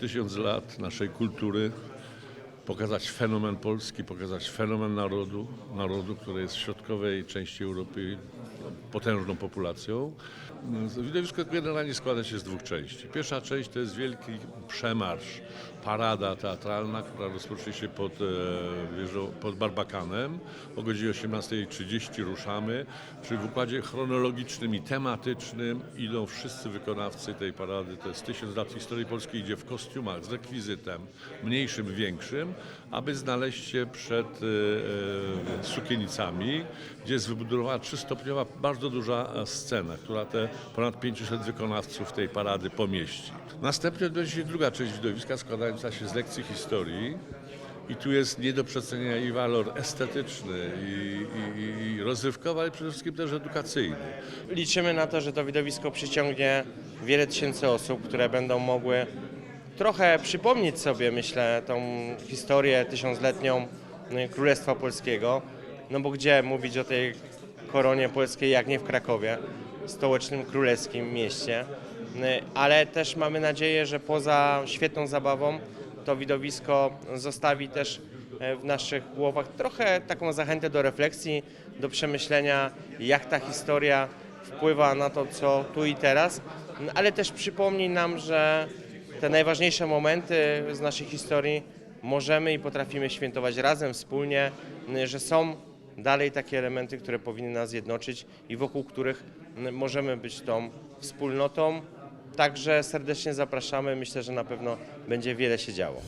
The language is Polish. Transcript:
Tysiąc lat naszej kultury, pokazać fenomen Polski, pokazać fenomen narodu, narodu, który jest w środkowej części Europy potężną populacją. Widowisko generalnie składa się z dwóch części. Pierwsza część to jest wielki przemarsz, parada teatralna, która rozpocznie się pod, e, wieżą, pod Barbakanem. O godzinie 18.30 ruszamy, czyli w układzie chronologicznym i tematycznym idą wszyscy wykonawcy tej parady. To jest tysiąc lat historii polskiej, idzie w kostiumach z rekwizytem, mniejszym, większym, aby znaleźć się przed e, e, sukienicami, gdzie jest wybudowana trzystopniowa, bardzo duża e, scena, która te ponad 500 wykonawców tej parady pomieści. Następnie odbędzie się druga część widowiska składająca się z lekcji historii. I tu jest nie do przecenienia i walor estetyczny, i, i, i rozrywkowy, ale przede wszystkim też edukacyjny. Liczymy na to, że to widowisko przyciągnie wiele tysięcy osób, które będą mogły trochę przypomnieć sobie, myślę, tą historię tysiącletnią y, Królestwa Polskiego. No bo gdzie mówić o tej koronie polskiej, jak nie w Krakowie, stołecznym królewskim mieście. Y, Ale też mamy nadzieję, że poza świetną zabawą to widowisko zostawi też e, w naszych głowach trochę taką zachętę do refleksji, do przemyślenia, jak ta historia wpływa na to, co tu i teraz, no, ale też przypomni nam, że te najważniejsze momenty z naszej historii możemy i potrafimy świętować razem, wspólnie, n- że są dalej takie elementy, które powinny nas jednoczyć i wokół których możemy być tą wspólnotą. Także serdecznie zapraszamy. Myślę, że na pewno będzie wiele się działo.